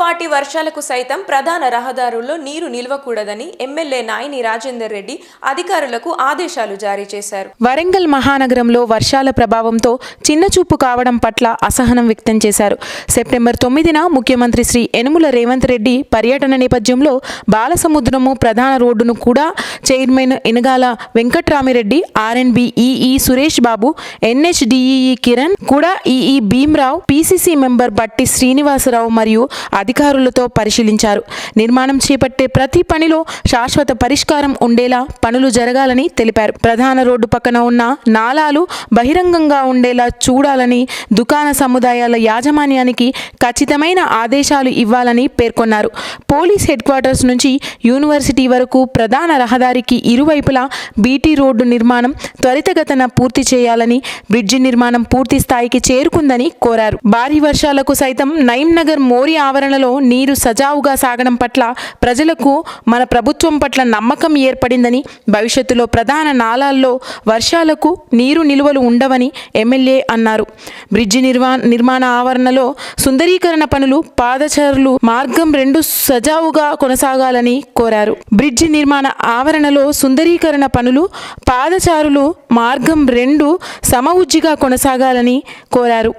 తేలికపాటి వర్షాలకు సైతం ప్రధాన రహదారుల్లో నీరు నిల్వకూడదని ఎమ్మెల్యే నాయిని రాజేందర్ రెడ్డి అధికారులకు ఆదేశాలు జారీ చేశారు. వరంగల్ మహానగరంలో వర్షాల ప్రభావంతో చిన్నచూపు కావడం పట్ల అసహనం వ్యక్తం చేశారు. సెప్టెంబర్ తొమ్మిదిన ముఖ్యమంత్రి శ్రీ యనుమల రేవంత్ రెడ్డి పర్యటన నేపథ్యంలో బాలసముద్రము ప్రధాన రోడ్డును కూడా chairman Enagala Venkatramireddy RNB EE Suresh Babu NHDE Kiran కూడా ఈఈ భీమ్రావు పీసీసీ మెంబర్ బట్టి శ్రీనివాసరావు మరియు అధికారులతో పరిశీలించారు. నిర్మాణం చేపట్టే ప్రతి పనిలో శాశ్వత పరిష్కారం ఉండేలా పనులు జరగాలని తెలిపారు. ప్రధాన రోడ్డు పక్కన ఉన్న నాలాలు బహిరంగంగా ఉండేలా చూడాలని దుకాణ సముదాయాల యాజమాన్యానికి ఖచ్చితమైన ఆదేశాలు ఇవ్వాలని పేర్కొన్నారు. పోలీస్ హెడ్ క్వార్టర్స్ నుంచి యూనివర్సిటీ వరకు ప్రధాన రహదారికి ఇరువైపులా బీటీ రోడ్డు నిర్మాణం త్వరితగతన పూర్తి చేయాలని బ్రిడ్జి నిర్మాణం పూర్తి స్థాయికి చేరుకుందని కోరారు. భారీ వర్షాలకు సైతం నయీం నగర్ మోరి ఆవరణలో నీరు సజావుగా సాగడం పట్ల ప్రజలకు మన ప్రభుత్వం పట్ల నమ్మకం ఏర్పడిందని భవిష్యత్తులో ప్రధాన నాలాల్లో వర్షాలకు నీరు నిలువలు ఉండవని ఎమ్మెల్యే అన్నారు. బ్రిడ్జి నిర్మా నిర్మాణ ఆవరణలో సుందరీకరణ పనులు పాదచారులు మార్గం రెండు సజావుగా కొనసాగాలని కోరారు. బ్రిడ్జి నిర్మాణ ఆవరణలో సుందరీకరణ పనులు పాదచారులు మార్గం రెండు సమవుజ్జిగా కొనసాగాలని కోరారు.